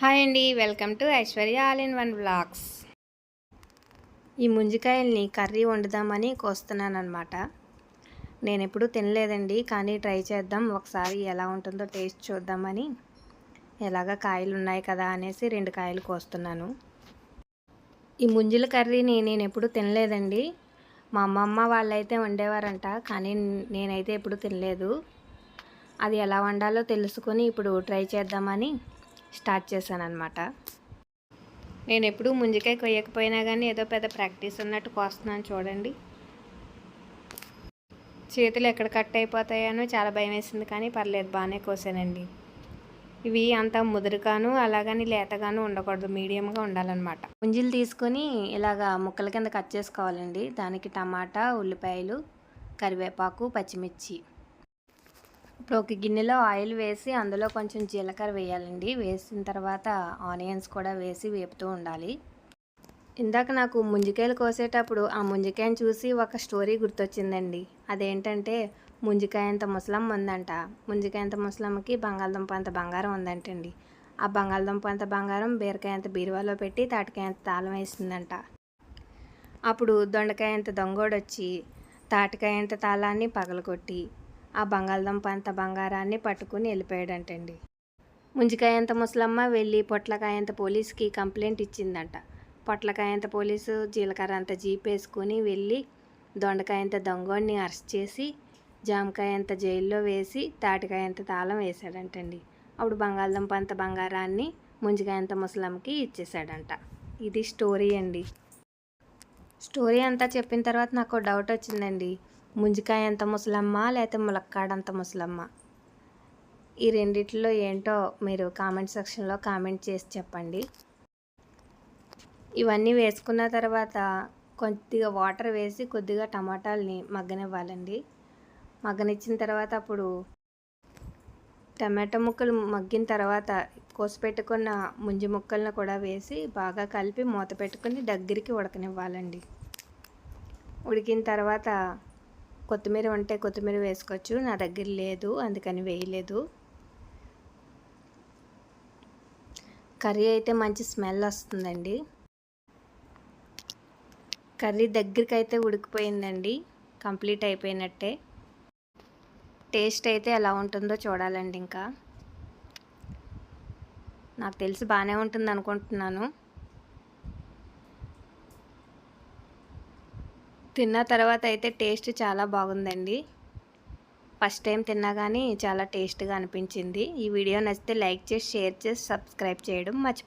Hi అండి welcome to Aishwarya all in one blogs ఈ ముంజికాయల్ని కర్రీ వండుదామని కోస్తున్నాను అనమాట నేను ఎప్పుడూ తినలేదండి కానీ ట్రై చేద్దాం ఒకసారి ఎలా ఉంటుందో టేస్ట్ చూద్దామని. ఎలాగ కాయలు ఉన్నాయి కదా అనేసి రెండు కాయలు కోస్తున్నాను. ఈ ముంజుల కర్రీని నేను ఎప్పుడు తినలేదండి. మా అమ్మమ్మ వాళ్ళైతే వండేవారంట కానీ నేనైతే ఎప్పుడు తినలేదు. అది ఎలా వండాలో తెలుసుకొని ఇప్పుడు ట్రై చేద్దామని. స్టార్ట్ చేశాను అనమాట నేను ఎప్పుడూ ముంజకాయ కొయ్యకపోయినా కానీ ఏదో పెద్ద ప్రాక్టీస్ ఉన్నట్టు కోస్తున్నాను చూడండి. చేతులు ఎక్కడ కట్ అయిపోతాయనో చాలా భయం వేసింది కానీ పర్లేదు బాగానే కోసానండి. ఇవి అంత ముదురుగాను అలాగని లేతగాను ఉండకూడదు మీడియంగా ఉండాలన్నమాట. ముంజీలు తీసుకొని ఇలాగా ముక్కల కింద కట్ చేసుకోవాలండి. దానికి టమాటా ఉల్లిపాయలు కరివేపాకు పచ్చిమిర్చి. ఇప్పుడు ఒక గిన్నెలో ఆయిల్ వేసి అందులో కొంచెం జీలకర్ర వేయాలండి. వేసిన తర్వాత ఆనియన్స్ కూడా వేసి వేపుతూ ఉండాలి. ఇందాక నాకు ముంజికాయలు కోసేటప్పుడు ఆ ముంజికాయని చూసి ఒక స్టోరీ గుర్తొచ్చిందండి. అదేంటంటే ముంజికాయ అంత ముసలమ్మ ఉందంట. ముంజికాయ అంత ముసలమ్మకి బంగాళదుంప అంత బంగారం ఉందంటండి. ఆ బంగాళదుంప అంత బంగారం బీరకాయ అంత బీరువాలో పెట్టి తాటికాయ అంత తాళం వేసిందంట. అప్పుడు దొండకాయ అంత దొంగోడొచ్చి తాటికాయ అంత తాళాన్ని పగలగొట్టి ఆ బంగాళదుంప అంత బంగారాన్ని పట్టుకుని వెళ్ళిపోయాడంటండి. ముంజికాయంత ముసలమ్మ వెళ్ళి పొట్లకాయ అంత పోలీస్కి కంప్లైంట్ ఇచ్చిందంట. పొట్లకాయ అంత పోలీసు జీలకర్ర అంత జీప్ వేసుకుని వెళ్ళి దొండకాయ అంత దొంగోడిని అరెస్ట్ చేసి జామకాయ అంత జైల్లో వేసి తాటికాయ అంత తాళం వేశాడంటండి. అప్పుడు బంగాళదుంప అంత బంగారాన్ని ముంజికాయంత ముసలమ్మకి ఇచ్చేసాడంట ఇది స్టోరీ అండి. స్టోరీ అంతా చెప్పిన తర్వాత నాకు డౌట్ వచ్చిందండి. ముంజికాయ అంత ముసలమ్మ లేకపోతే ములక్కాడంత ముసలమ్మ? ఈ రెండిట్లో ఏంటో మీరు కామెంట్ సెక్షన్లో కామెంట్ చేసి చెప్పండి. ఇవన్నీ వేసుకున్న తర్వాత కొద్దిగా వాటర్ వేసి కొద్దిగా టమాటాలని మగ్గనివ్వాలండి. మగ్గనిచ్చిన తర్వాత అప్పుడు టమాటా ముక్కలు మగ్గిన తర్వాత కోసి పెట్టుకున్న ముంజి ముక్కలను కూడా వేసి బాగా కలిపి మూత పెట్టుకుని దగ్గరికి ఉడకనివ్వాలండి. ఉడికిన తర్వాత కొత్తిమీర ఉంటే కొత్తిమీర వేసుకోవచ్చు. నా దగ్గర లేదు అందుకని వేయలేదు. కర్రీ అయితే మంచి స్మెల్ వస్తుందండి. కర్రీ దగ్గరికైతే ఉడికిపోయిందండి. కంప్లీట్ అయిపోయినట్టే. టేస్ట్ అయితే ఎలా ఉంటుందో చూడాలండి ఇంకా. నాకు తెలిసి బాగానే ఉంటుంది అనుకుంటున్నాను తిన్న తర్వాత అయితే టేస్ట్ చాలా బాగుందండి. ఫస్ట్ టైం తిన్నా కానీ చాలా టేస్ట్గా అనిపించింది. ఈ వీడియో నచ్చితే లైక్ చేసి షేర్ చేసి సబ్స్క్రైబ్ చేయడం మర్చిపో